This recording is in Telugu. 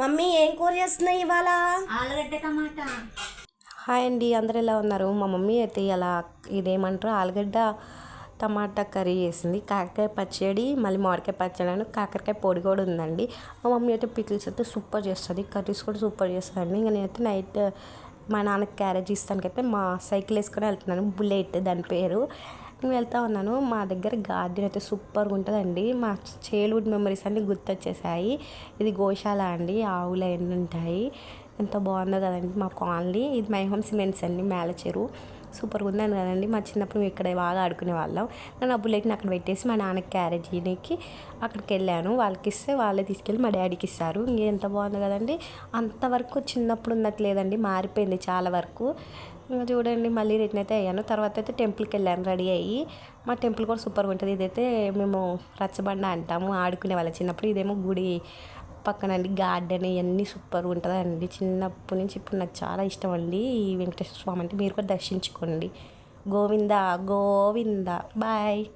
మమ్మీ ఏం కూర చేస్తున్నాయి ఇవాళ? ఆలుగడ్డ టమాటా. హాయ్ అండి అందరు ఎలా ఉన్నారు? మా మమ్మీ అయితే ఇలా ఇదేమంటారు? ఆలుగడ్డ టమాటా కర్రీ చేసింది. కాకరకాయ పచ్చడి మళ్ళీ మామిడికాయ పచ్చడి అని కాకరకాయ పొడి కూడా ఉందండి. మా మమ్మీ అయితే పికిల్స్ అయితే సూపర్ చేస్తుంది కర్రీస్ కూడా సూపర్ చేస్తుందండి. ఇంకా నేనైతే నైట్ మా నాన్నకి క్యారేజ్ ఇస్తానికైతే మా సైకిల్ వేసుకొని వెళ్తున్నాను బుల్లెట్ దాని పేరు. నేను వెళ్తా ఉన్నాను. మా దగ్గర గార్డెన్ అయితే సూపర్గా ఉంటుందండి. మా చైల్డ్హుడ్ మెమరీస్ అన్నీ గుర్తొచ్చేసాయి. ఇది గోశాల అండి. ఆవులు అన్నీ ఉంటాయి. ఎంత బాగుందో కదండి మా కాలనీ. ఇది మై హోమ్ సిమెంట్స్ అండి. మేల చెరువు సూపర్గా ఉందని కదండి. మా చిన్నప్పుడు మేము ఇక్కడ బాగా ఆడుకునే వాళ్ళం. నేను ఆ బుల్లెట్ని అక్కడ పెట్టేసి మా నాన్నకి క్యారేజ్ అక్కడికి వెళ్ళాను. వాళ్ళకి ఇస్తే వాళ్ళే తీసుకెళ్ళి మా డాడీకి ఇస్తారు. ఇంకా ఎంత బాగుంది కదండి. అంతవరకు చిన్నప్పుడు ఉన్నట్టు లేదండి మారిపోయింది చాలా వరకు. ఇంకా చూడండి మళ్ళీ రిటర్న్ అయితే అయ్యాను. తర్వాత అయితే టెంపుల్కి వెళ్ళాను రెడీ అయ్యి. మా టెంపుల్ కూడా సూపర్గా ఉంటుంది. ఇదైతే మేము రచ్చబండ అంటాము. ఆడుకునే వాళ్ళం చిన్నప్పుడు. ఇదేమో గుడి పక్కనండి గార్డెన్ ఇవన్నీ సూపర్ ఉంటుందండి. చిన్నప్పటి నుంచి ఇప్పుడు నాకు చాలా ఇష్టం అండి ఈ వెంకటేశ్వర స్వామి అంటే మీరు కూడా దర్శించుకోండి. గోవింద గోవింద బాయ్.